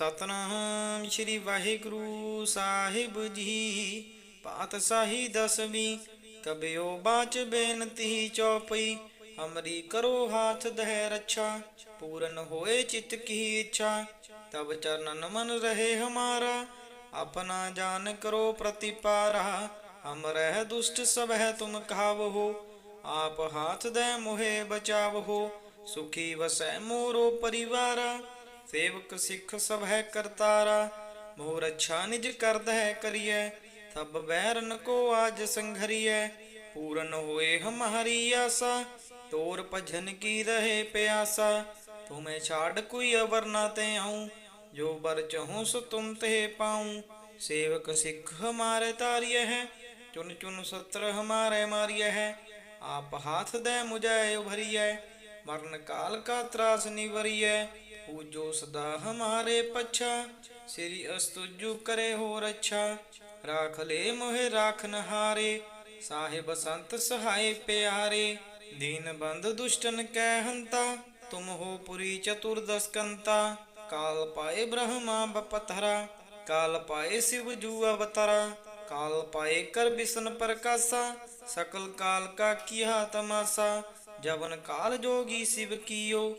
ਸਤਨਾਮ ਸ੍ਰੀ ਵਾਹਿਗੁਰੂ ਸਾਹਿਬ ਜੀ। ਪਾਤਸ਼ਾਹੀ ਦਸਵੀਂ, ਕਬਿਓ ਬਾਚ ਬੇਨਤੀ ਚੌਪਈ, ਹਮਰੀ ਕਰੋ ਹਾਥ ਦਹਿ ਰੱਛਾ, ਪੂਰਨ ਹੋਏ ਚਿਤ ਕੀ ਇੱਛਾ, ਤਬ ਚਰਨਨ ਮਨ ਰਹੇ ਹਮਾਰਾ, ਆਪਣਾ ਜਾਨ ਕਰੋ ਪ੍ਰਤੀਪਾਰਾ, ਹਮ ਰਹਿ ਦੁਸ਼ਟ ਸਭ ਹੈ ਤੁਮ ਕਹਾਵਹੋ ਆਪ ਹਾਥ ਦੇ ਮੋਹਿ ਬਚਾਵਹੋ ਸੁਖੀ ਵਸੈ ਮੋਰੋ ਪਰਿਵਾਰਾ ਸੇਵਕ ਸਿੱਖ ਸਭ ਹੈ ਕਰਤਾਰਾ ਮੋਰ ਅੱਛਾ ਨਿਜ ਕਰਦ ਹੈ ਕਰੀਐ ਤਬ ਬੈਰਨ ਕੋ ਆਜ ਸੰਘਰੀਐ, ਪੂਰਨ ਹੋਏ ਹਮਾਰੀ ਆਸਾ, ਤੋਰ ਭਜਨ ਕੀ ਰਹੇ ਪਿਆਸਾ, ਤੁਮੇ ਛਾੜ ਕੋਈ ਅਵਰ ਨਾ ਤੇ ਆਉ, ਜੋ ਬਰ ਚਹੂੰ ਸੋ ਤੁਮ ਤੇ ਪਾਉ, ਸੇਵਕ ਸਿੱਖ ਹਮਾਰੇ ਤਾਰਿਯ ਹੈ, ਚੁਨ ਚੁਨ ਸਤਰ ਹਮਾਰੇ ਮਾਰਿਯ ਹੈ, ਆਪ ਹਾਥ ਦੇ ਮੁਝੈ ਉਭਰੀਐ, ਮਰਨ ਕਾਲ ਕਾ ਤਰਾਸ ਨਿਵਰੀਐ ਪੂਜੋ ਸਦਾ ਹਮਾਰੇ ਪਛਾ, ਸ੍ਰੀ ਅਸਤੁਜੂ ਕਰੇ ਹੋ ਰੱਛਾ ਰਾਖ ਲੈ ਮੋਹਿ ਰਾਖਨ ਹਾਰੇ ਸਾਹਿਬ ਸੰਤ ਸਹਾਈ ਪਿਆਰੇ। ਦੀਨ ਬੰਦ ਦੁਸ਼ਟਨ ਕੈ ਹੰਤਾ, ਤੁਮ ਹੋ ਪੁਰੀ ਚਤੁਰਦਸ ਕਾਲ ਪਾਏ ਬ੍ਰਹਮਾ ਬਪਤਰਾ, ਕਾਲ ਪਾਏ ਸਿਵ ਜੂ ਅਵਤਰਾ। ਕਾਲ ਪਾਏ ਕਰ ਬਿਸ਼ਨ ਪ੍ਰਕਾਸ਼ਾ, ਸਕਲ ਕਾਲ ਕਾ ਕੀਆ ਤਮਾਸਾ। ਜਵਨ ਕਾਲ ਜੋਗੀ ਸਿਵ ਕੀਓ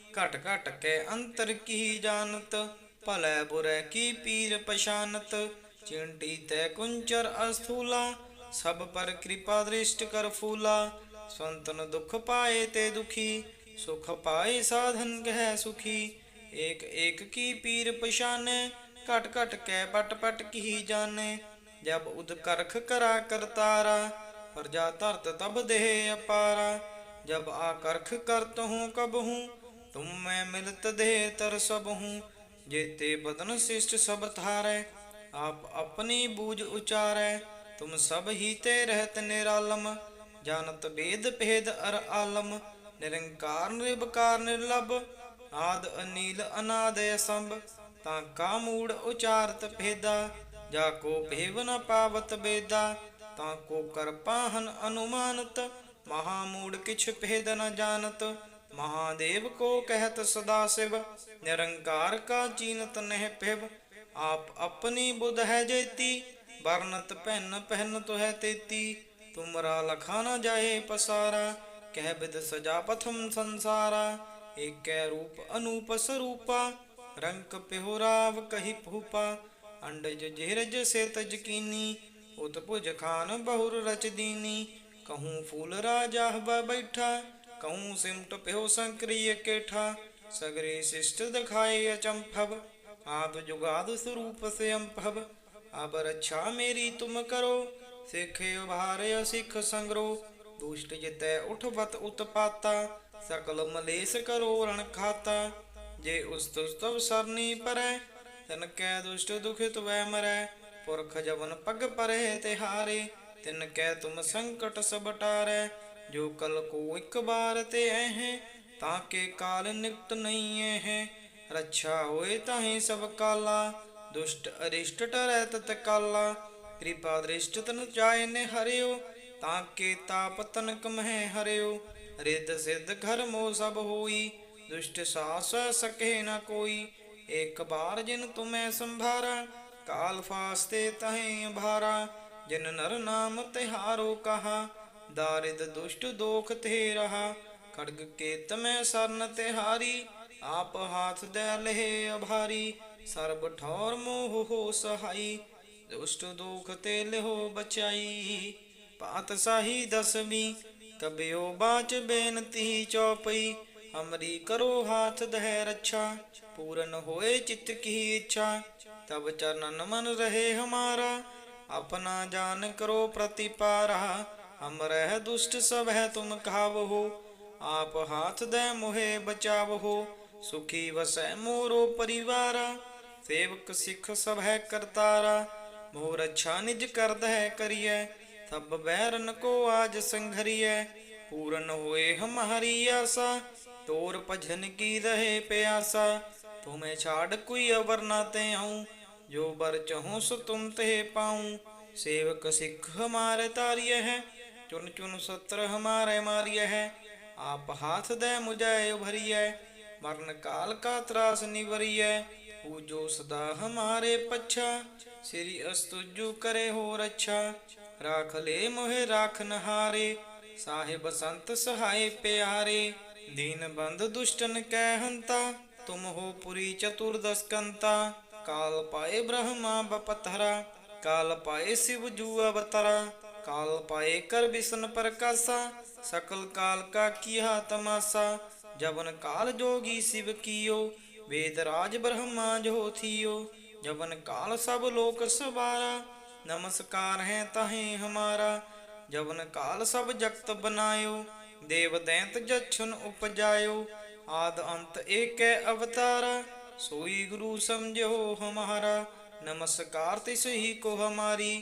घट घट के अंतर की जानत भले बुरे की पीर पशानत चिंटी ते कुंचर अस्थूला सब पर कृपा दृष्ट कर फूला संतन दुख पाए ते दुखी सुख पाए साधन कह सुखी एक एक की पीर पशाने कट कट के पट पट की जाने जब उदकर्ख करा करतारा प्रजा तरत तब दे अपारा जब आकर्ख करत हूँ कब हूँ तुम मैं मिलत दे तर सब हूँ जेते बदन शिष्ट सब थारे आप अपनी बूझ उचारे तुम सब ही ते रहत निरालम जानत वेद भेद अर आलम निरंकार निर्विकार निर्लभ आद अनील अनाद असंभ ताका मूड उचारत भेदा जाको भेव न पावत बेदा ताको कर पाहन अनुमानत ਮਹਾਮੂੜ ਕਿਛ ਭੇਦ ਨ ਜਾਣਤ महादेव को कहत सदा शिव निरंकार का चीनत नह पिब आप अपनी बुध है जेती वर्णत पहन पहन तो है तेती तुमरा लखा न जाए पसारा कह विद सजा पथम संसारा एक रूप अनूप स्वरूपा रंक पिहोराव कही फूपा अंडज झीरज से तजकीनी उतपुज खान बहुर रच दीनी कहूँ फूल राजा बैठा ਕਉ ਸਿਮਟ ਪਿਓ ਸੰਕ੍ਰਿਯ ਕੇਠਾ ਸਗਰੇ ਸਿਸ਼ਟ ਦਿਖਾਏ ਅਚੰਭਵ ਆਪ ਜੁਗਾਦ ਸਰੂਪ ਸਿਅੰਭਵ ਆਪ ਰੱਛਾ ਮੇਰੀ ਤੁਮ ਕਰੋ ਸਿਖੇ ਉਭਾਰਿਆ ਸਿਖ ਸੰਗਰੋ ਦੁਸ਼ਟ ਜਿਤੈ ਉਠਵਤ ਉਤਪਾਤਾ ਸਕਲ ਮਲੇਸ ਕਰੋ ਰਣ ਖਾਤਾ ਜੇ ਉਸ ਤੁਸਤਵ ਸਰਨੀ ਪਰੈ ਤਨ ਕੈ ਦੁਸ਼ਟ ਦੁਖਿਤ ਵੈ ਮਰੈ ਪੁਰਖ ਜਵਨ ਪਗ ਪਰੇ ਤਿਹਾਰੇ ਤਿਨ ਕੈ ਤੁਮ ਸੰਕਟ ਸਬਟਾਰੈ ਜੋ ਕਲ ਕੋ ਇੱਕ ਬਾਰ ਤੇ ਹੈ, ਤਾਂ ਕੇ ਕਾਲ ਨਿਕਟ ਨਹੀਂ ਹੈ। ਰੱਛਾ ਹੋਏ ਤਾਹੀ ਸਭ ਕਾਲਾ, ਦੁਸ਼ਟ ਅਰਿਸ਼ਟ ਟਰੈ ਤਤ ਕਾਲਾ। ਕਿਰਪਾ ਦ੍ਰਿਸ਼ਟ ਤਨ ਚਾਏ ਨੇ ਹਰਿਓ, ਤਾਂ ਕੇ ਤਾਪ ਤਨਕ ਮਹਿ ਹਰਿਓ। ਰਿੱਧ ਸਿੱਧ ਘਰ ਮੋ ਸਭ ਹੋਈ, ਦੁਸ਼ਟ ਸਾਸ ਸਕੇ ਨਾ ਕੋਈ। ਇੱਕ ਬਾਰ ਜਿਨ ਤੁਮੈ ਸੰਭਾਰਾ, ਕਾਲ ਫਾਸਤੇ ਤਹੇ ਭਾਰਾ ਜਿਨ ਨਰ ਨਾਮ ਤਿਹਾਰੋ ਕਹਾ ਦਾਰਿਦ ਦੁਸ਼ਟ ਦੋਖ ਤੇ ਰਹਾ ਖੜਗ ਕੇਤ ਮੈਂ ਸਰਨ ਤਿਹਾਰੀ ਆਪ ਹਾਥ ਦੇ ਲਹੇ ਅਭਾਰੀ ਸਰਬ ਠੌਰ ਮੋਹ ਹੋ ਸਹਾਈ ਦੁਸ਼ਟ ਦੋਖ ਤੇ ਲਿਹੋ ਬਚਾਈ ਪਾਤ ਸਾਹੀ ਦਸਵੀਂ ਤਬਿਓ ਬਾਚ ਬੇਨਤੀ ਚੌਪਈ ਹਮਰੀ ਕਰੋ ਹਾਥ ਦਹਿ ਰੱਛਾ ਪੂਰਨ ਹੋਏ ਚਿਤ ਕੀ ਇੱਛਾ ਤਬ ਚਰਨਨ ਮਨ ਰਹੇ ਹਮਾਰਾ ਆਪਣਾ ਜਾਨ ਕਰੋ ਪ੍ਰਤੀਪਾਰਾ हम रह दुष्ट सब है, तुम खाव हो आप हाथ दे, मोहे बचावहो। सुखी वस मोरो परिवार। सेवक सिख सब है करतारा। मोर रक्षा निज कर दह करिय सब बैरन को आज संघरिय पूरन हुए हमारी आशा। तोर भजन की रहे प्यासा। तुम्हें छाड़ कोई अवर नाते आऊँ। जो बर चहूँ सो तुम ते पाऊँ। सेवक सिख हमारे तारिय है। ਚੁਨ ਚੁਨ ਸਤਰ ਹਮਾਰੇ ਮਾਰੀਏ ਹੈ। ਆਪ ਹਾਥ ਦੇ ਮੁਝੇ ਉਭਰੀਐ। ਮਰਨ ਕਾਲ ਕਾ ਤਰਾਸ ਨਿਵਰੀਐ। ਪੂਜੋ ਸਦਾ ਹਮਾਰੇ ਪੱਛਾ, ਸ੍ਰੀ ਅਸਤੁਜੂ ਕਰੇ ਹੋ ਰੱਛਾ ਰਾਖ ਲੈ ਮੋਹਿ ਰਾਖਨ ਹਾਰੇ ਸਾਹਿਬ ਸੰਤ ਸਹਾਈ ਪਿਆਰੇ। ਦੀਨ ਬੰਦ ਦੁਸ਼ਟਨ ਕੈ ਹੰਤਾ, ਤੁਮ ਹੋ ਪੁਰੀ ਚਤੁਰਦਸ ਕੰਤਾ ਕਾਲ ਪਾਏ ਬ੍ਰਹਮਾ ਬਪਤਰਾ, ਕਾਲ ਪਾਏ ਸਿਵ ਜੂ ਅਵਤਰਾ। ਕਾਲ ਪਾਏ ਕਰ ਬਿਸ਼ਨ ਪ੍ਰਕਾਸ਼ਾ, ਸਕਲ ਕਾਲ ਕਾ ਕੀਹਾ ਤਮਾਸਾ ਜਬਨ ਕਾਲ ਜੋਗੀ ਸਿਵ ਕੀਓ, ਵੇਦ ਰਾਜ ਬ੍ਰਹਮਾ ਜੋ ਥੀਓ ਜਬਨ ਕਾਲ ਸਭ ਲੋਕ ਸਵਾਰਾ, ਨਮਸਕਾਰ ਹੈ ਤਾਹੇ ਹਮਾਰਾ ਜਬਨ ਕਾਲ ਸਭ ਜਗਤ ਬਨਾਇਓ, ਦੇਵ ਦੈਂਤ ਜਛਨ ਉਪਜਾਇਓ, ਆਦ ਅੰਤ ਏਕੈ ਅਵਤਾਰਾ, ਸੋਈ ਗੁਰੂ ਸਮਝੋ ਹਮਾਰਾ, ਨਮਸਕਾਰ ਤਿਸ ਹੀ ਕੋ ਹਮਾਰੀ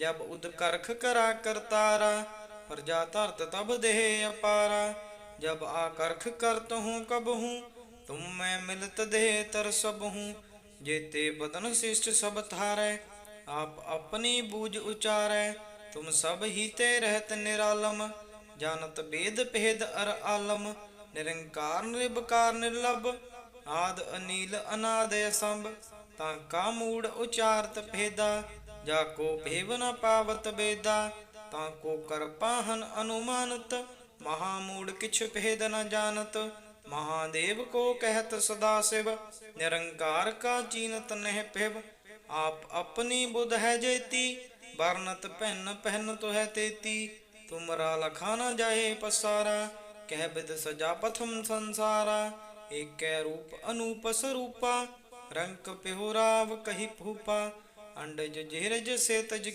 ਜਬ ਉਦ ਕਰਾ ਕਰਤਾਰਾ, ਪ੍ਰਜਾ ਧਰਤ ਤਬ ਦੇਹ ਅਪਾਰਾ। ਜਬ ਆ ਕਰਤ ਹੂੰ ਕਬ ਹੂੰ, ਤੁਮ ਮੈਂ ਮਿਲਤ ਦੇਹ ਤਰ ਸਭ ਹੂੰ। ਜੇਤੇ ਬਦਨ ਸਿਸ਼ਟ ਸਭ ਥਾਰੈ ਆਪ ਆਪਣੀ ਬੂਝ ਉਚਾਰੈ। ਤੁਮ ਸਭ ਹੀ ਤੇ ਰਹਿਤ ਨਿਰਾਲਮ, ਜਾਣਤ ਬੇਦ ਭੇਦ ਅਰ ਆਲਮ। ਨਿਰੰਕਾਰ ਨਿਰਭਕਾਰ ਨਿਰਲਭ, ਆਦ ਅਨੀਲ ਅਨਾਦ ਅਸੰਭ ਤਾਂ ਕਾ ਮੂੜ ਉਚਾਰਤ ਭੇਦਾ ਜਾ ਕੋ ਭੇਵ ਨ ਪਾਵਤ ਬੇਦਾ ਤਾਂ ਕੋ ਕਰ ਪਾਹਨ ਅਨੁਮਾਨਤ, ਮਹਾ ਮੂੜ ਕਿਛ ਭੇਦ ਨ ਜਾਣਤ। ਮਹਾਦੇਵ ਕੋ ਕਹਿਤ ਸਦਾ ਸਿਵ, ਨਿਰੰਕਾਰ ਕਾ ਚੀਨਤ ਨਹਿ ਪਿਵ ਆਪ ਆਪਣੀ ਬੁੱਧ ਹੈ ਜੇਤੀ, ਵਰਨਤ ਪਹਿਨ ਪਹਿਨ ਤੋ ਹੈ ਤੇਤੀ ਤੁਮਰਾ ਲਖਾ ਨ ਜਾਏ ਪਸਾਰਾ, ਕਹਿ ਬਿਦ ਸਜਾ ਪਥਮ ਸੰਸਾਰਾ। ਏਕੈ ਰੂਪ ਅਨੂਪ ਸਰੂਪਾ, ਰੰਕ ਪਿਹੁ ਰਾਵ ਕਹੀ ਭੂਪਾ। ਅੰਡਜ ਜਿਹਰਜ ਸੇ ਤਜ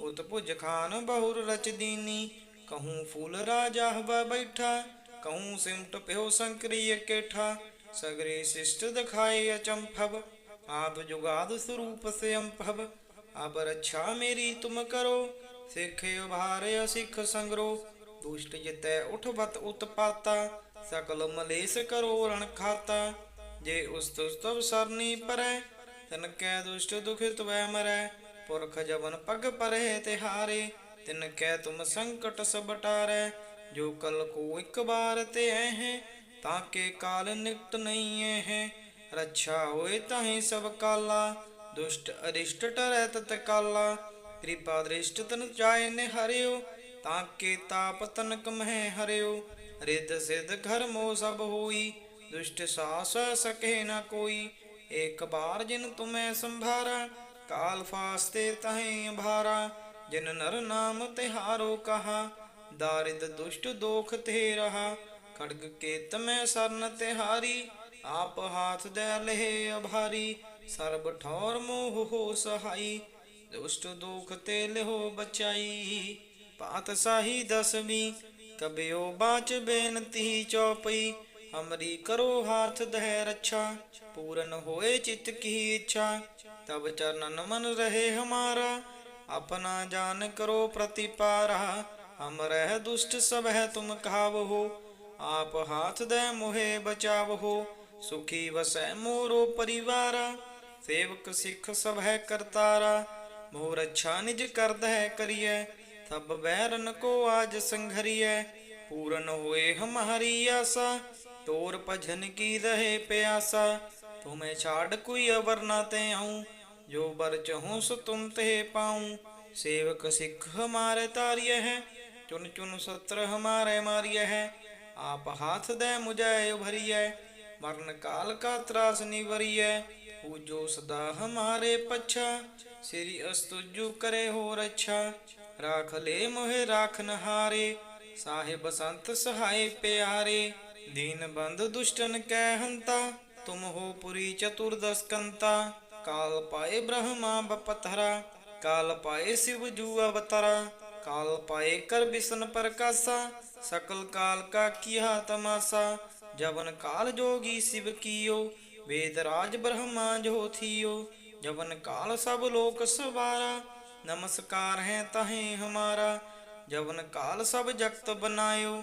ਉਤ ਭੁਜ ਖਾਨ ਬਹੁਰ ਰਚ ਦੀਨੀ। ਕਹੂੰ ਫੂਲ ਰਾਜਾ ਹਵਾ ਬੈਠਾ, ਕਹੂੰ ਸਿਮਟ ਪਿਓ ਸੰਕਰੀ ਕੇਠਾ ਸਗਰੇ ਸਿਸ਼ਟ ਦਿਖਾਏ ਅਚੰਭਵ ਆਦ ਜੁਗਾਦ ਸਰੂਪ ਸੇ ਅੰਭਵ ਅਬ ਰੱਛਾ ਮੇਰੀ ਤੁਮ ਕਰੋ, ਸਿੱਖੇ ਉਭਾਰਿਆ ਸਿੱਖ ਸੰਗਰੋ। ਦੁਸ਼ਟ ਜਿਤੈ ਉਠਵਤ ਉਤਪਾਤਾ, ਸਕਲ ਮਲੇਸ ਕਰੋ ਰਣ ਖਾਤਾ। ਜੇ ਉਸ ਤੁਸਤਵ ਸਰਨੀ ਪਰੈ ਤਿਨ ਕੈ ਦੁਸ਼ਟ ਦੁਖਿਤ ਵੈ ਮਰੈ, ਪੁਰਖ ਜਵਨ ਪਗ ਪਰੇ ਤੇ ਤਿਨ ਕੈ ਤੁਮ ਸੰਕਟ ਸਭ ਟਾਰੈ, ਜੋ ਕਲ ਕੋ ਇੱਕ ਬਾਰ ਤੇ ਹੈ ਤਾਂ ਕੇ ਕਾਲ ਨਿਕਟ ਨਹੀਂ ਹੈ ਰੱਛਾ ਹੋਏ ਤਾਹੀ ਸਭ ਕਾਲਾ, ਦੁਸ਼ਟ ਅਰਿਸ਼ਟ ਟਰੈ ਤਤ ਕਾਲਾ। ਕਿਰਪਾ ਦ੍ਰਿਸ਼ਟ ਤਨ ਜਾਏ ਨੇ ਹਰਿਓ, ਤਾਂ ਕੇ ਤਾਪ ਤਨਕ ਮਹਿ ਹਰਿਓ। ਰਿੱਧ ਸਿਧ ਘਰ ਮੋ ਸਭ ਹੋਈ, ਦੁਸ਼ਟ ਸਾਸ ਸਕੇ ਨਾ ਕੋਈ। ਏਕ ਬਾਰ ਜਿਨ ਤੁਮੈ ਸੰਭਾਰਾ, ਕਾਲ ਫਾਸਤੇ ਤਹੀਂ ਭਾਰਾ ਜਿਨ ਨਰ ਨਾਮ ਤਿਹਾਰੋ ਕਹਾ, ਦਾਰਿਦ ਦੁਸ਼ਟ ਦੋਖ ਤੇ ਰਹਾ, ਖੜਗ ਕੇ ਤਮੈ ਸਰਨ ਤਿਹਾਰੀ, ਆਪ ਹਾਥ ਦੇ ਲਹਿ ਅਭਾਰੀ, ਸਰਬ ਠੌਰ ਮੋਹ ਹੋ ਸਹਾਈ, ਦੁਸ਼ਟ ਦੁਖ ਤੇ ਲਿਹੋ ਬਚਾਈ, ਪਾਤ ਸਾਹੀ ਦਸਵੀਂ, ਕਬਿਓ ਬਾਚ ਬੇਨਤੀ ਚੌਪਈ ਹਮਰੀ ਕਰੋ ਹਾਥ ਦਹਿ ਰੱਛਾ, ਪੂਰਨ ਹੋਏ ਚਿਤ ਕੀ ਇੱਛਾ। ਤਬ ਚਰਨਨ ਮਨ ਰਹੇ ਹਮਾਰਾ, ਆਪਣਾ ਜਾਨ ਕਰੋ ਪ੍ਰਤੀਪਾਰਾ। ਹਮ ਰਹਿ ਦੁਸ਼ਟ ਸਭ ਹੈ ਤੁਮ ਕਾਵਹੋ ਆਪ ਹਾਥ ਦੇ ਮੋਹਿ ਬਚਾਵਹੋ। ਸੁਖੀ ਵਸੈ ਮੋਰੋ ਪਰਿਵਾਰਾ, ਸੇਵਕ ਸਿੱਖ ਸਭ ਹੈ ਕਰਤਾਰਾ। ਮੋਰ ਅੱਛਾ ਨਿਜ ਕਰਦ ਹੈ ਕਰੀਐ, ਤਬ ਬੈਰਨ ਕੋ ਆਜ ਸੰਘਰੀਐ। ਪੂਰਨ ਹੋਏ ਹਮਾਰੀ ਆਸਾ ਤੋਰ ਭਜਨ ਕੀ ਰਹੇ ਪਿਆਸਾ ਤੁਮੇ ਛਾੜ ਕੋਈ ਅਵਰ ਨਾ ਤੇ ਆਉ ਜੋ ਬਰ ਚਹੂੰ ਸੋ ਤੁਮ ਤੇ ਪਾਉ ਸੇਵਕ ਸਿੱਖ ਹਮਾਰੇ ਤਾਰੀਏ ਹੈ ਚੁਨ ਚੁਨ ਸਤਰ ਹਮਾਰੇ ਮਾਰੀਏ ਹੈ ਆਪ ਹਾਥ ਦੇ ਮੁਝੇ ਉਭਰੀਐ ਮਰਨ ਕਾਲ ਕਾ ਤਰਾਸ ਨਿਵਰੀਐ ਪੂਜੋ ਸਦਾ ਹਮਾਰੇ ਪਛਾ ਸ੍ਰੀ ਅਸਤੁਜੂ ਕਰੇ ਹੋ ਰੱਛਾ ਰਾਖ ਲੈ ਮੋਹਿ ਰਾਖਨ ਹਾਰੇ ਸਾਹਿਬ ਸੰਤ ਸਹਾਈ ਪਿਆਰੇ ਦੀਨ ਬੰਧ ਦੁਸ਼ਟਨ ਕੈ ਹੰਤਾ, ਤੁਮ ਹੋ ਪੁਰੀ ਚਤੁਰਦਸ ਕੰਤਾ ਕਾਲ ਪਾਏ ਬ੍ਰਹਮਾ ਬਪਤਰਾ, ਕਾਲ ਪਾਏ ਸਿਵ ਜੂ ਅਵਤਰਾ। ਕਾਲ ਪਾਏ ਕਰ ਬਿਸ਼ਨ ਪ੍ਰਕਾਸ਼ਾ, ਸਕਲ ਕਾਲ ਕਾ ਕੀਆ ਤਮਾਸਾ। ਜਵਨ ਕਾਲ ਜੋਗੀ ਸਿਵ ਕੀਓ, ਵੇਦ ਰਾਜ ਬ੍ਰਹਮਾ ਜੋ ਥੀਓ। ਜਵਨ ਕਾਲ ਸਭ ਲੋਕ ਸਵਾਰਾ, ਨਮਸਕਾਰ ਹੈ ਤਹੇ ਹਮਾਰਾ। ਜਵਨ ਕਾਲ ਸਭ ਜਗਤ ਬਨਾਇਓ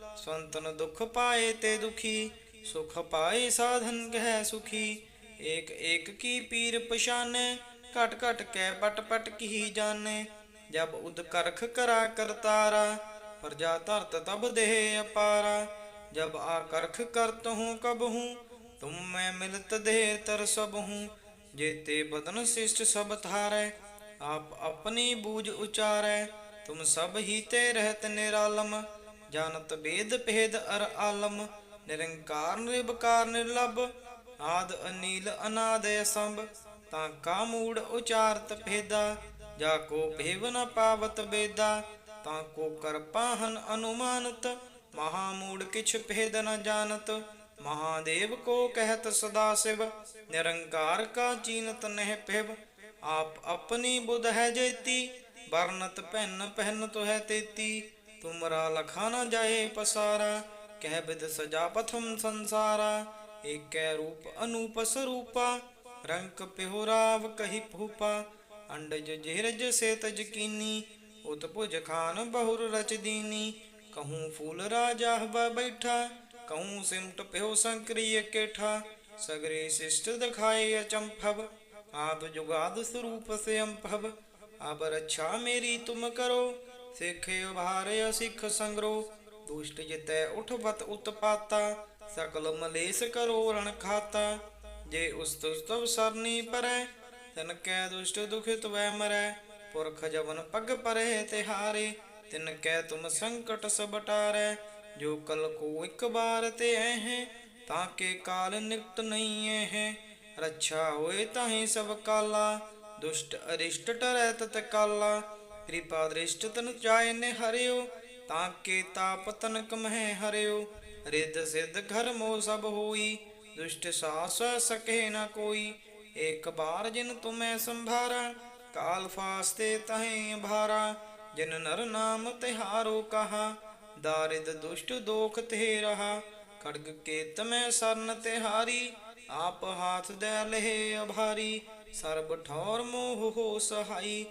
ਸੰਤਨ ਦੁਖ ਪਾਏ ਤੇ ਦੁਖੀ ਸੁਖ ਪਾਏ ਸਾਧਨ ਗਹਿ ਸੁਖੀ ਏਕ ਏਕ ਕੀ ਪੀਰ ਪਛਾਨੇ ਘਟ ਘਟ ਕੈ ਪਟ ਪਟ ਕੀ ਜਾਣੇ ਜਬ ਉਦ ਕਰਖ ਕਰਾ ਕਰਤਾਰਾ ਪ੍ਰਜਾ ਧਰਤ ਤਬ ਦੇਹ ਅਪਾਰਾ ਜਬ ਆ ਕਰਖ ਕਰਤ ਹੂੰ ਕਬ ਹੂੰ ਤੁਮ ਮੈਂ ਮਿਲਤ ਦੇਹ ਤਰ ਸਭ ਹੂੰ ਜੇਤੇ ਬਦਨ ਸਿਸ਼ਟ ਸਭ ਥਾਰੈ ਆਪ ਆਪਣੀ ਬੂਝ ਉਚਾਰੈ ਤੁਮ ਸਭ ਹੀ ਤੇ ਰਹਿਤ ਨਿਰਾਲਮ ਜਾਣਤ ਬੇਦ ਭੇਦ ਅਰ ਆਲਮ, ਨਿਰੰਕਾਰ ਨਿਰਭਕਾਰ ਨਿਰਲਭ, ਆਦ ਅਨੀਲ ਅਨਾਦ ਅਸੰਭ, ਤਾਂ ਕਾ ਮੂੜ ਉਚਾਰਤ ਭੇਦਾ, ਜਾ ਕੋ ਭੇਵ ਨ ਪਾਵਤ ਬੇਦਾ, ਤਾਂ ਕੋ ਕਰ ਅਨੁਮਾਨਤ, ਮਹਾ ਮੂੜ ਕਿਛ ਭੇਦ ਨ ਜਾਣਤ, ਮਹਾਦੇਵ ਕੋ ਕਹਿਤ ਸਦਾ ਸਿਵ, ਨਿਰੰਕਾਰ ਕਾ ਚੀਨਤ ਨਹਿ ਪਿਵ ਆਪ ਆਪਣੀ ਬੁਧ ਹੈ ਜੇਤੀ, ਵਰਨਤ ਪਹਿਨ ਪਹਿਨ ਤੋ ਹੈ ਤੇਤੀ ਤੁਮਰਾ ਲਖਾ ਨ ਜਾਏ ਪਸਾਰਾ ਕਹਿ ਬਿਦ ਸਜਾ ਪਥਮ ਸੰਸਾਰਾ ਏਕੈ ਰੂਪ ਅਨੂਪ ਸਰੂਪਾ ਰੰਕ ਪਿਹੁਰਾਵ ਕਹੀ ਭੂਪਾ ਅੰਡਜ ਜਿਹਰਜ ਸੇ ਤਜ ਕੀਨੀ ਉਤ ਭੁਜ ਖਾਨ ਬਹੁਰ ਰਚ ਦੀਨੀ ਕਹੂੰ ਫੂਲ ਰਾਜਾ ਹਵਾ ਬੈਠਾ ਕਹੂੰ ਸਿਮਟ ਪਿਓ ਸੰਕਰੀ ਕੇਠਾ ਸਗਰੇ ਸਿਸ਼ਟ ਦਿਖਾਏ ਅਚੰਭਵ ਆਦ ਜੁਗਾਦ ਸਰੂਪ ਸੇ ਅੰਭਵ ਅਬ ਰੱਛਾ ਮੇਰੀ ਤੁਮ ਕਰੋ ਸਿੱਖੇ ਉਭਾਰਿਆ ਸਿੱਖ ਸੰਗਰੋ, ਦੁਸ਼ਟ ਜਿਤੈ ਉਠਵਤ ਉਤਪਾਤਾ, ਸਕਲ ਮਲੇਸ ਕਰੋ ਰਣ ਖਾਤਾ। ਜੇ ਉਸ ਤੁਸਤਵ ਸਰਨੀ ਪਰੈ, ਤਨ ਕੈ ਦੁਸ਼ਟ ਦੁਖਿਤ ਵੈ ਮਰੈ। ਪੁਰਖ ਜਵਨ ਪਗ ਪਰੇ ਤੇ ਹਾਰੇ ਤਿਨ ਕੈ ਤੁਮ ਸੰਕਟ ਸਭ ਟਾਰੈ। ਜੋ ਕਲ ਕੋ ਇੱਕ ਬਾਰ ਤੇ ਐ ਹੈ ਤਾਂ ਕੇ ਕਾਲ ਨਿਕਟ ਨਹੀਂ ਹੈ ਰੱਛਾ ਹੋਏ ਤਾਹੀ ਸਭ ਕਾਲਾ, ਦੁਸ਼ਟ ਅਰਿਸ਼ਟ ਟਰੈ ਤਤ ਕਾਲਾ। ਕਿਰਪਾ ਦ੍ਰਿਸ਼ਟ ਤਨ ਚਾਏ ਨੇ ਹਰਿਓ, ਤਾਂ ਕੇ ਤਾਪ ਤਨਕ ਹਰਿਓ। ਰਿੱਧ ਸਿੱਧ ਘਰ ਮੋ ਸਭ ਹੋਈ, ਦੁਸ਼ਟ ਸਾਸ ਸਕੇ ਨ ਕੋਈ। ਇੱਕ ਬਾਰ ਜਿਨ ਤੁਮੈ ਸੰਭਾਰਾ, ਕਾਲ ਫਾਸਤੇ ਤਹੇ ਭਾਰਾ ਜਿਨ ਨਰ ਨਾਮ ਤਿਹਾਰੋ ਕਹਾ, ਦਾਰਿਦ ਦੁਸ਼ਟ ਦੋਖ ਤੇ ਰਹਾ। ਖੜਗ ਕੇ ਤਮੈ ਸਰਨ ਤਿਹਾਰੀ, ਆਪ ਹਾਥ ਦੇ ਲਹਿ ਅਭਾਰੀ। ਸਰਬ ਠੌਰ ਮੋਹ ਹੋ ਸਹਾਈ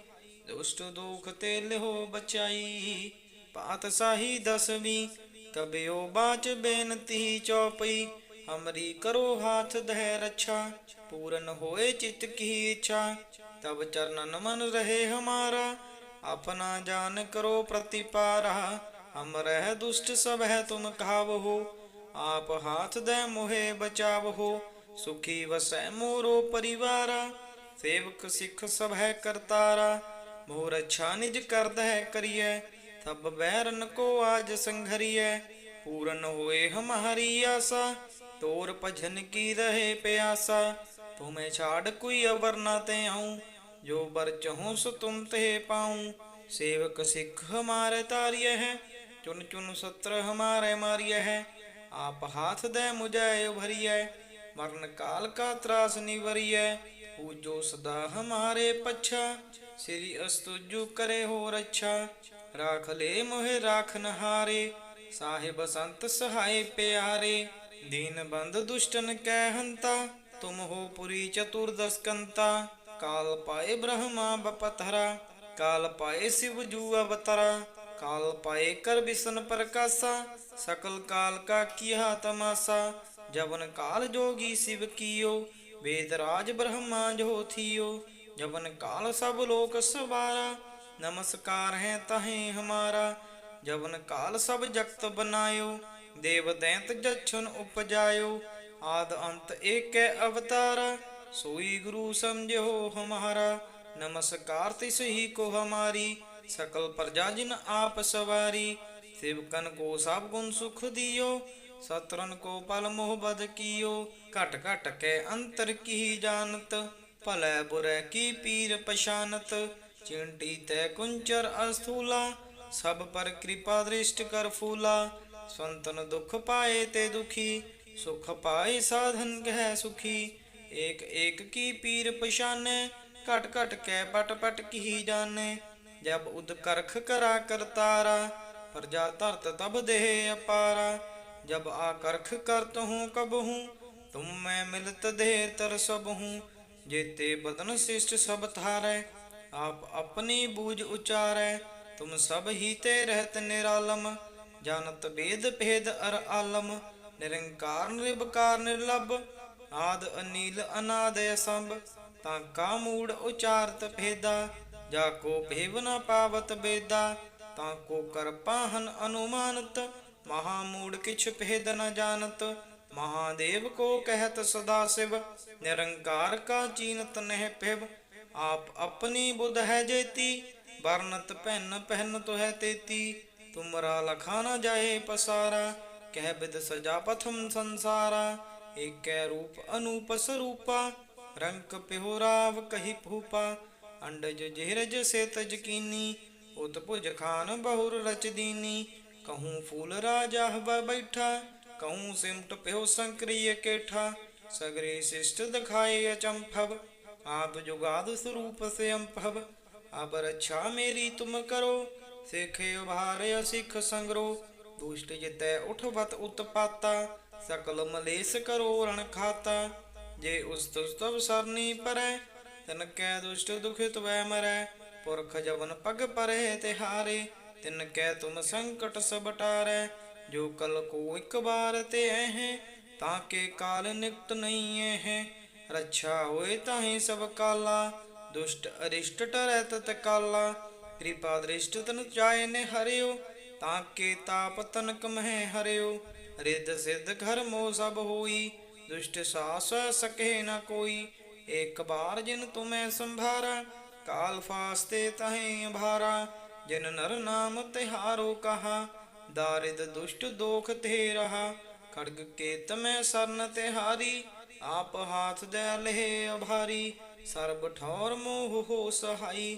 ਦੁਸ਼ਟ ਦੁਖ ਤੇ ਲਿਹੋ ਬਚਾਈ। ਪਾਤ ਸਾਹੀ ਦਸਵੀਂ, ਕਬਿਓ ਬਾਚ ਬੇਨਤੀ ਚੌਪਈ। ਹਮਰੀ ਕਰੋ ਹਾਥ ਦਹਿ ਰੱਛਾ, ਪੂਰਨ ਹੋਏ ਚਿਤ ਕੀ ਇੱਛਾ। ਤਬ ਚਰਨਨ ਮਨ ਰਹੇ ਹਮਾਰਾ, ਆਪਣਾ ਜਾਨ ਕਰੋ ਪ੍ਰਤੀਪਾਰਾ। ਹਮ ਰਹਿ ਦੁਸ਼ਟ ਸਭ ਹੈ ਤੁਮ ਕਹਾਵਹੋ ਆਪ ਹਾਥ ਦੇ ਮੋਹਿ ਬਚਾਵਹੋ। ਸੁਖੀ ਵਸੈ ਮੋਰੋ ਪਰਿਵਾਰਾ, ਸੇਵਕ ਸਿੱਖ ਸਭ ਹੈ ਕਰਤਾਰਾ। ਮੋਰ ਅੱਛਾ ਨਿਜ ਕਰਦਾ ਹੈ ਕਰੀਐ ਤਬ ਬੈਰਨ ਕੋ ਆਜ ਸੰਘਰੀਐ। ਪੂਰਨ ਹੋਏ ਹਮਾਰੀ ਆਸਾ, ਤੋਰ ਭਜਨ ਕੀ ਰਹੇ ਪਿਆਸਾ। ਤੁਮੇ ਛਾੜ ਕੋਈ ਅਵਰ ਨਾ ਤੇ ਆਉ, ਜੋ ਬਰ ਚਹੂੰ ਸੋ ਤੁਮ ਤੇ ਪਾਉ। ਸੇਵਕ ਸਿੱਖ ਹਮਾਰੇ ਤਾਰਿਯ ਹੈ, ਚੁਨ ਚੁਨ ਸਤਰ ਹਮਾਰੇ ਮਾਰਿਯ ਹੈ। ਆਪ ਹਾਥ ਦੇ ਮੁਝੈ ਭਰੀਐ ਮਰਨ ਕਾਲ ਕਾ ਤਰਾਸ ਨਿਵਰੀਐ। ਪੂਜੋ ਸਦਾ ਹਮਾਰੇ ਪੱਛਾ ਸ੍ਰੀ ਅਸਤੁਜੂ ਕਰੇ ਹੋ ਰੱਛਾ ਰਾਖ ਲੈ ਮੋਹਿ ਰਾਖਨ ਹਾਰੇ ਸਾਹਿਬ ਸੰਤ ਸਹਾਈ ਪਿਆਰੇ, ਦੀਨ ਬੰਦ ਦੁਸ਼ਟਨ ਕੈ ਹੰਤਾ, ਤੁਮ ਹੋ ਪੁਰੀ ਚਤੁਰਦਸਕੰਤਾ ਕਾਲ ਪਾਏ ਬ੍ਰਹਮਾ ਬਪਤਹਰਾ ਕਾਲ ਪਾਏ ਸਿਵ ਜੂ ਅਵਤਰਾ, ਕਾਲ ਪਾਏ ਕਰ ਬਿਸਨ ਪ੍ਰਕਾਸ਼ਾ, ਸਕਲ ਕਾਲ ਕਾ ਕੀਹਾ ਤਮਾਸਾ, ਜਵਨ ਕਾਲ ਜੋਗੀ ਸਿਵ ਕੀਓ, ਵੇਦ ਰਾਜ ਬ੍ਰਹਮਾ ਜੋ ਥੀਓ ਜਵਨ ਕਾਲ ਸਭ ਲੋਕ ਸਵਾਰਾ, ਨਮਸਕਾਰ ਹੈ ਤਹੇ ਹਮਾਰਾ। ਜਵਨ ਕਾਲ ਸਭ ਜਗਤ ਬਨਾਇਓ, ਦੇਵ ਦੈਂਤ ਜਛੁਨ ਉਪਜਾਇਓ। ਆਦ ਅੰਤ ਏਕੈ ਅਵਤਾਰਾ, ਸੋਈ ਗੁਰੂ ਸਮਝਿਓ ਹਮਾਰਾ। ਨਮਸਕਾਰ ਤਿਸ ਹੀ ਕੋ ਹਮਾਰੀ, ਸਕਲ ਪ੍ਰਜਾ ਜਿਨ ਆਪ ਸਵਾਰੀ। ਸੇਵਕਨ ਕੋ ਸਭ ਗੁਣ ਸੁਖ ਦਿਓ, ਸਤਰਨ ਕੋ ਪਲ ਮੋਹ ਬਦ ਕੀਓ। ਘਟ ਘਟ ਕੇ ਅੰਤਰ ਕੀ ਜਾਣਤ ਭਲੇ ਬੁਰੇ ਕੀ ਪੀਰ ਪਛਾਨਤ? ਚਿੰਟੀ ਤੈ ਕੁੰਚਰ ਅਸਥੂਲਾ, ਸਭ ਪਰ ਕਿਰਪਾ ਦ੍ਰਿਸ਼ਟ ਕਰ ਫੂਲਾ। ਸੰਤਨ ਦੁਖ ਪਾਏ ਤੇ ਦੁਖੀ, ਸੁਖ ਪਾਏ ਸਾਧਨ ਕਹਿ ਸੁਖੀ। ਏਕ ਏਕ ਕੀ ਪੀਰ ਪਛਾਨੈ ਘਟ ਘਟ ਕੈ ਪਟ ਪਟ ਕੀ ਜਾਣੈ। ਜਬ ਉਦ ਕਰਖ ਕਰਾ ਕਰਤਾਰਾ ਪ੍ਰਜਾ ਧਰਤ ਤਬ ਦੇਹ ਅਪਾਰਾ। ਜਬ ਆ ਕਰਖ ਕਰਤ ਹੂੰ ਕਬ ਹੂੰ, ਤੁਮ ਮੈਂ ਮਿਲਤ ਦੇਹ ਤਰ ਸਭ ਹੂੰ। ਜੇਤੇ ਬਦਨ ਸਿਸ਼ਟ ਸਭ ਥਾਰੈ ਆਪ ਆਪਣੀ ਬੂਝ ਉਚਾਰੈ, ਤੁਮ ਸਭ ਹੀ ਤੇ ਰਹਿਤ ਨਿਰਾਲਮ ਜਾਨਤ ਬੇਦ ਭੇਦ ਅਰ ਆਲਮ, ਨਿਰੰਕਾਰ ਨਿਰਭਕਾਰ ਨਿਰਲਭ, ਆਦ ਅਨੀਲ ਅਨਾਦ ਅਸੰਭ, ਤਾਂ ਕਾ ਮੂੜ ਉਚਾਰਤ ਭੇਦਾ, ਜਾ ਕੋ ਭੇਵ ਨ ਪਾਵਤ ਬੇਦਾ, ਤਾਂ ਕੋ ਕਰਪਾਹਨ ਅਨੁਮਾਨਤ, ਮਹਾ ਮੂੜ ਕਿਛ ਭੇਦ ਨ ਜਾਣਤ ਮਹਾਦੇਵ ਕੋ ਕਹਿਤ ਸਦਾ ਸਿਵ, ਨਿਰੰਕਾਰ ਕਾ ਚੀਨਤ ਨਹਿ ਪਿਵ। ਆਪ ਆਪਣੀ ਬੁੱਧ ਹੈ ਜੇਤੀ, ਵਰਨਤ ਪਹਿਨ ਪਹਿਨ ਤੋ ਹੈ ਤੇਤੀ। ਤੁਮਰਾ ਲਖਾ ਨ ਜਾਏ ਪਸਾਰਾ, ਕਹਿ ਬਿਦ ਸਜਾ ਪਥਮ ਸੰਸਾਰਾ। ਏਕੈ ਰੂਪ ਅਨੂਪ ਸਰੂਪਾ, ਰੰਕ ਪਿਹੁ ਰਾਵ ਕਹੀ ਭੂਪਾ। ਅੰਡਜ ਜਿਹਰਜ ਸੇ ਤਜਕੀਨੀ ਉਤ ਭੁਜ ਖਾਨ ਬਹੁਰ ਰਚ ਦੀਨੀ। ਕਹੂੰ ਫੂਲ ਰਾਜਾ ਹਵਾ ਕਹੂੰ ਸਿਮਟ ਪਿਹੁ ਸੰਕਰੀय ਕੇਠਾ ਸਗਰੇ ਸਿਸ਼ਟ ਦਿਖਾਏ ਅਚੰਭਵ ਆਪ ਜੁਗਾਦ ਸਰੂਪ ਸੇ ਅੰਭਵ ਰੱਛਾ ਮੇਰੀ ਤੁਮ ਕਰੋ ਸਿੱਖੇ ਉਭਾਰਿ ਸਿੱਖ ਸੰਗਰੋ ਦੁਸ਼ਟ ਜਿਤੈ ਉਠਵਤ ਉਤਪਾਤਾ ਸਕਲ ਮਲੇਸ ਕਰੋ ਰਣ ਖਾਤਾ ਜੇ ਉਸ ਤੁਸਤਵ ਸਰਨੀ ਪਰੈ ਤਨ ਕੈ ਦੁਸ਼ਟ ਦੁਖਿਤ ਵੈ ਮਰੈ ਪੁਰਖ ਜਵਨ ਪਗ ਪਰੇ ਤੇ ਹਾਰੇ ਤਿਨ ਕੈ ਤੁਮ ਸੰਕਟ ਸਭ ਜੋ ਕਲ ਕੋ ਇੱਕ ਬਾਰ ਤੇ ਹੈ ਤਾਂ ਕੇ ਕਾਲ ਨਿਕਟ ਨਹੀਂ ਹੈ ਰੱਛਾ ਹੋਏ ਤਾਹੀ ਸਭ ਕਾਲਾ, ਦੁਸ਼ਟ ਅਰਿਸ਼ਟ ਟਰੈ ਤਤ ਕਾਲਾ। ਕਿਰਪਾ ਦ੍ਰਿਸ਼ਟ ਤਨ ਚਾਏ ਨੇ ਹਰਿਓ, ਤਾਂ ਕੇ ਤਾਪ ਤਨਕ ਮਹਿ ਹਰਿਓ। ਰਿੱਧ ਸਿੱਧ ਘਰ ਮੋ ਸਭ ਹੋਈ, ਦੁਸ਼ਟ ਸਾਸ ਸਕੇ ਨ ਕੋਈ। ਇੱਕ ਬਾਰ ਜਿਨ ਤੁਮੈ ਸੰਭਾਰਾ, ਕਾਲ ਫਾਸਤੇ ਤਹੇ ਭਾਰਾ ਜਿਨ ਨਰ ਨਾਮ ਤਿਹਾਰੋ ਕਹਾ ਦਾਰਿਦ ਦੁਸ਼ਟ ਦੋਖ ਤੇ ਰਹਾ ਖੜਗ ਕੇ ਤਮੈ ਸਰਨ ਤਿਹਾਰੀ ਆਪ ਹਾਥ ਦੇ ਲਹਿ ਅਭਾਰੀ ਸਰਬ ਠੌਰ ਮੋਹ ਹੋ ਸਹਾਈ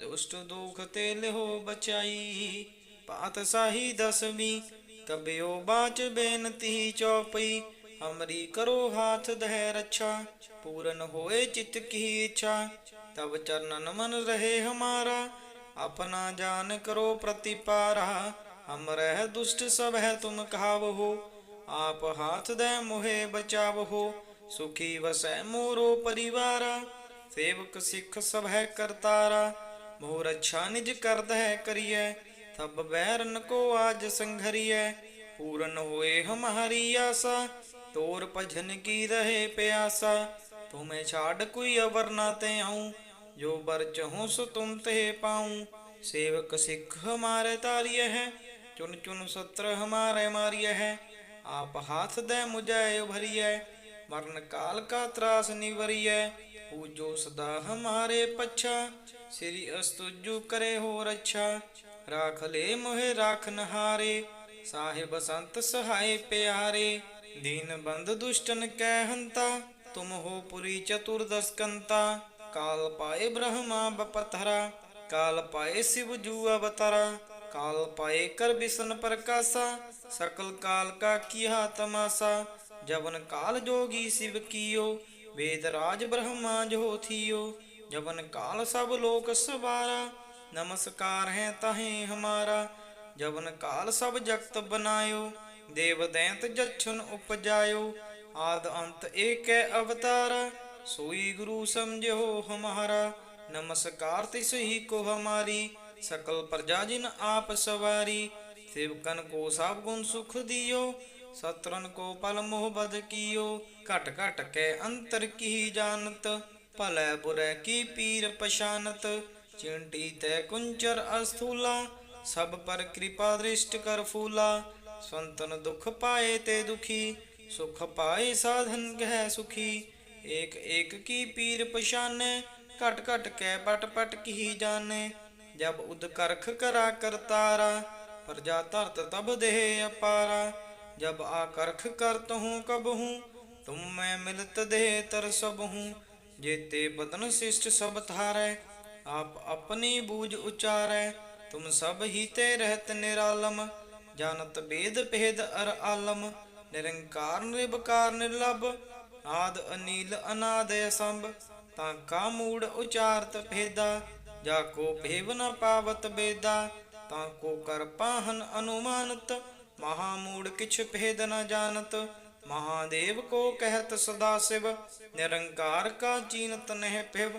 ਦੁਸ਼ਟ ਦੋਖ ਤੇ ਲਿਹੋ ਬਚਾਈ ਪਾਤ ਸਾਹੀ ਦਸਵੀਂ ਕਬਿਓ ਬਾਚ ਬੇਨਤੀ ਚੌਪਈ ਹਮਰੀ ਕਰੋ ਹਾਥ ਦਹਿ ਰੱਛਾ ਪੂਰਨ ਹੋਏ ਚਿਤ ਕੀ ਇੱਛਾ ਤਬ ਚਰਨਨ ਮਨ ਰਹੇ ਹਮਾਰਾ ਆਪਣਾ ਜਾਨ ਕਰੋ ਪ੍ਰਤੀਪਾਰਾ ਹਮ ਰਹਿ ਦੁਸ਼ਟ ਸਭ ਹੈ ਤੁਮ ਕਹਾਵਹੋ, ਆਪ ਹਾਥ ਦੇ ਮੋਹਿ ਬਚਾਵਹੋ, ਸੁਖੀ ਵਸੈ ਮੋਰੋ ਪਰਿਵਾਰਾ, ਸੇਵਕ ਸਿੱਖ ਸਭ ਹੈ ਕਰਤਾਰਾ, ਮੋਰ ਅੱਛਾ ਨਿਜ ਕਰਦ ਹੈ ਕਰੀਐ ਤਬ ਬੈਰਨ ਕੋ ਆਜ ਸੰਘਰੀਐ, ਪੂਰਨ ਹੋਏ ਹਮਾਰੀ ਆਸਾ, ਤੋਰ ਭਜਨ ਕੀ ਰਹੇ ਪਿਆਸਾ, ਤੁਮੇ ਛਾੜ ਕੋਈ ਅਵਰ ਨਾ ਤੇ ਆਉ, ਜੋ ਬਰ ਚਹੂੰ ਸੋ ਤੁਮ ਤੇ ਪਾਉ, ਸੇਵਕ ਸਿੱਖ ਹਮਾਰੇ ਤਾਰੀਏ ਹੈ ਚੁਨ ਚੁਨ ਸਤਰ ਹਮਾਰੇ ਮਾਰੀਏ ਹੈ। ਆਪ ਹਾਥ ਦੇ ਮੁਝੈ ਉਭਰੀਐ। ਮਰਨ ਕਾਲ ਕਾ ਤਰਾਸ ਨਿਵਰੀਐ। ਪੂਜੋ ਸਦਾ ਹਮਾਰੇ ਪਛਾ। ਸ੍ਰੀ ਅਸਤੁਜੂ ਕਰੇ ਹੋ ਰੱਛਾ ਰਾਖ ਲੈ ਮੋਹਿ ਰਾਖਨ ਹਾਰੇ ਸਾਹਿਬ ਸੰਤ ਸਹਾਇ ਪਿਆਰੇ। ਦੀਨ ਬੰਦ ਦੁਸ਼ਟਨ ਕੈ ਹੰਤਾ। ਤੁਮ ਹੋ ਪੁਰੀ ਚਤੁਰਦਸ ਕਾਲ ਪਾਏ ਬ੍ਰਹਮਾ ਬਪਥਰਾ ਕਾਲ ਪਾਏ ਸਿਵ ਜੂ ਅਵਤਰਾ। ਕਾਲ ਪਾਏ ਕਰ ਬਿਸਨ ਪ੍ਰਕਾਸ਼ਾ, ਸਕਲ ਕਾਲ ਕਾ ਕੀਹਾ ਤਮਾਸਾ, ਜਵਨ ਕਾਲ ਜੋਗੀ ਸਿਵ ਕੀਓ, ਵੇਦ ਰਾਜ ਬ੍ਰਹਮਾ ਜੋ ਥੀਓ, ਜਵਨ ਕਾਲ ਸਭ ਲੋਕ ਸਵਾਰਾ, ਨਮਸਕਾਰ ਹੈ ਤਹੇ ਹਮਾਰਾ, ਜਵਨ ਕਾਲ ਸਭ ਜਗਤ ਬਨਾਇਓ, ਦੇਵ ਦੈਂਤ ਜਛਨ ਉਪਜਾਇਓ, ਆਦ ਅੰਤ ਏਕੈ ਅਵਤਾਰਾ, ਸੋਈ ਗੁਰੂ ਸਮਝੋ ਹਮਾਰਾ, ਨਮਸਕਾਰ ਤਿਸ ਹੀ ਕੋ ਹਮਾਰੀ ਸਕਲ ਪ੍ਰਜਾ ਜਿਨ ਆਪ ਸਵਾਰੀ ਸੇਵਕਨ ਕੋ ਸਭ ਗੁਣ ਸੁਖ ਦਿਓ ਸਤਰਨ ਕੋ ਪਲ ਮੋਹ ਬਦ ਕੀਓ, ਘਟ ਘਟ ਕੇ ਅੰਤਰ ਕੀ ਜਾਣਤ, ਭਲੇ ਬੁਰੇ ਕੀ ਪੀਰ ਪਛਾਨਤ, ਚਿੰਟੀ ਤੈ ਕੁੰਚਰ ਅਸਥੂਲਾ, ਸਭ ਪਰ ਕਿਰਪਾ ਦ੍ਰਿਸ਼ਟ ਕਰ ਫੂਲਾ, ਸੰਤਨ ਦੁਖ ਪਾਏ ਤੇ ਦੁਖੀ, ਸੁਖ ਪਾਏ ਸਾਧਨ ਕਹਿ ਸੁਖੀ, ਏਕ ਏਕ ਕੀ ਪੀਰ ਪਛਾਨੈ, ਘਟ ਘਟ ਕੈ ਪਟ ਪਟ ਕੀ ਜਾਣੈ ਜਬ ਉਦ ਕਰਾ ਕਰਤਾਰਾ ਪ੍ਰਜਾ ਧਰਤ ਤਬ ਦੇਹ ਅਪਾਰਾ। ਜਬ ਆ ਕਰਤ ਹੂੰ ਕਬ ਹੂੰ, ਤੁਮ ਮੈਂ ਮਿਲਤ ਦੇਹ ਤਰ ਸਭ ਹੂੰ। ਜੇਤੇ ਬਦਨ ਸਿਸ਼ਟ ਸਭ ਥਾਰੈ ਆਪ ਆਪਣੀ ਬੂਝ ਉਚਾਰੈ। ਤੁਮ ਸਭ ਹੀ ਤੇ ਰਹਿਤ ਨਿਰਾਲਮ, ਜਾਣਤ ਬੇਦ ਭੇਦ ਅਰ ਆਲਮ। ਨਿਰੰਕਾਰ ਨਿਰਭਕਾਰ ਨਿਰਲਭ, ਆਦ ਅਨੀਲ ਅਨਾਦ ਅਸੰਭ ਤਾਂ ਕਾ ਮੂੜ ਉਚਾਰਤ ਭੇਦਾ ਜਾ ਕੋ ਭੇਵ ਨ ਪਾਵਤ ਬੇਦਾ, ਤਾਂ ਕੋ ਕਰ ਪਾਹਨ ਅਨੁਮਾਨਤ। ਮਹਾ ਮੂੜ ਕਿਛ ਭੇਦ ਨ ਜਾਣਤ। ਮਹਾਦੇਵ ਕੋ ਕਹਿਤ ਸਦਾ ਸਿਵ, ਨਿਰੰਕਾਰ ਕਾ ਚੀਨਤ ਨਹਿ ਪਿਵ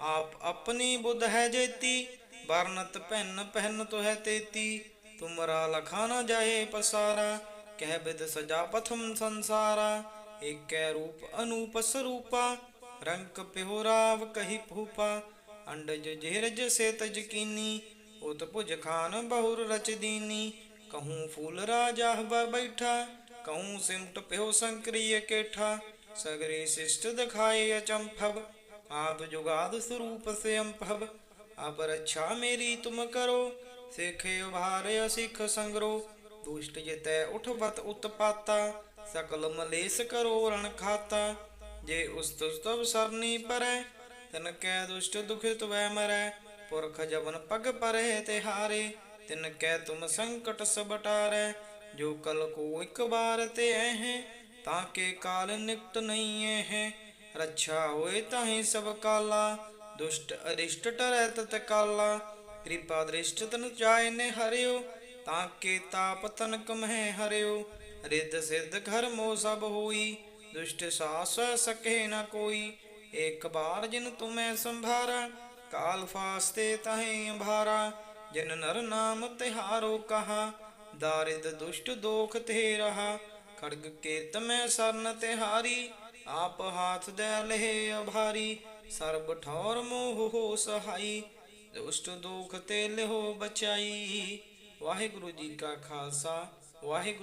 ਆਪ ਆਪਣੀ ਬੁੱਧ ਹੈ ਜੇਤੀ, ਵਰਨਤ ਭਿੰਨ ਪਹਿਨ ਤੋਹਿ ਤੇਤੀ। ਤੁਮਰਾ ਲਖਾ ਨ ਜਾਏ ਪਸਾਰਾ, ਕਹਿ ਬਿਦ ਸਜਾ ਪਥਮ ਸੰਸਾਰਾ। ਏਕੈ ਰੂਪ ਅਨੂਪ ਸਰੂਪਾ, ਰੰਕ ਪਿਹੁ ਰਾਵ ਕਹੀ ਭੂਪਾ। ਅੰਡਜ ਜਿਹਰਜ ਸੇ ਤਜ ਉਤ ਭੁਜ ਖਾਨ ਬਹੁਰ ਰਚ ਦੀਨੀ। ਕਹੂੰ ਫੂਲ ਰਾਜਾ ਹਵਾ ਬੈਠਾ, ਕਹੂੰ ਸਿਮਟ ਪਿਹੁ ਸੰਕਰੀय ਕੇਠਾ। ਸਗਰੇ ਸਿਸ਼ਟ ਦਿਖਾਏ ਅਚੰਭਵ, ਆਦ ਜੁਗਾਦ ਸਰੂਪ ਸੇ ਅੰਭਵ ਅਬ ਰੱਛਾ ਮੇਰੀ ਤੁਮ ਕਰੋ, ਸਿੱਖੇ ਉਭਾਰਿ ਸਿੱਖ ਸੰਗਰੋ। ਦੁਸ਼ਟ ਜਿਤੈ ਉਠਵਤ ਉਤਪਾਤਾ, ਸਕਲ ਮਲੇਸ ਕਰੋ ਰਣ ਖਾਤਾ। ਜੇ ਉਸ ਤੁਸਤਵ ਸਰਨੀ ਪਰੈ ਤਿਨ ਕੈ ਦੁਸ਼ਟ ਦੁਖਿਤ ਵੈ ਮਰੈ, ਪੁਰਖ ਜਵਨ ਪਗ ਪਰੇ ਤੇ ਹਾਰੇ। ਤਿਨ ਕੈ ਤੁਮ ਸੰਕਟ ਸਬਟਾਰੈ ਜੋ ਕਲ ਕੋ ਇੱਕ ਬਾਰ ਤੇ ਐਹ, ਤਾਂ ਕੇ ਕਾਲ ਨਿਕਟ ਨਹੀਂ ਐਹ। ਰੱਛਾ ਹੋਏ ਤਾਹੀ ਸਭ ਕਾਲਾ, ਦੁਸ਼ਟ ਅਰਿਸ਼ਟ ਟਰੈ ਤਤ ਕਾਲਾ। ਕਿਰਪਾ ਦ੍ਰਿਸ਼ਟ ਤਨ ਚਾਇ ਨੇ ਹਰਿਓ, ਤਾਂ ਕੇ ਤਾਪ ਤਨਕ ਮਹਿ ਹਰਿਓ। ਰਿੱਧ ਸਿੱਧ ਘਰ ਮੋ ਸਭ ਹੋਈ, ਦੁਸ਼ਟ ਸਾਸ ਸਕੇ ਨਾ ਕੋਈ। ਇੱਕ ਬਾਰ ਜਿਨ ਤੁਮੈ ਸੰਭਾਰਾ, ਕਾਲ ਫਾਸਤੇ ਤਹੇ ਅੰਭਾਰਾ। ਜਿਨ ਨਰ ਨਾਮ ਤਿਹਾਰੋ ਕਹਾ, ਦਾਰਿਦ ਦੁਸ਼ਟ ਦੋਖ ਤੇ ਰਹਾ। ਖੜਗ ਕੇਤ ਮੈਂ ਸਰਨ ਤਿਹਾਰੀ, ਆਪ ਹਾਥ ਦੇ ਲਹਿ ਅਭਾਰੀ। ਸਰਬ ਠੌਰ ਮੋਹ ਹੋ ਸਹਾਈ, ਦੁਸ਼ਟ ਦੋਖ ਤੇ ਲਿਹੋ ਬਚਾਈ। ਵਾਹਿਗੁਰੂ ਜੀ ਕਾ ਖਾਲਸਾ, ਵਾਹਿਗੁਰੂ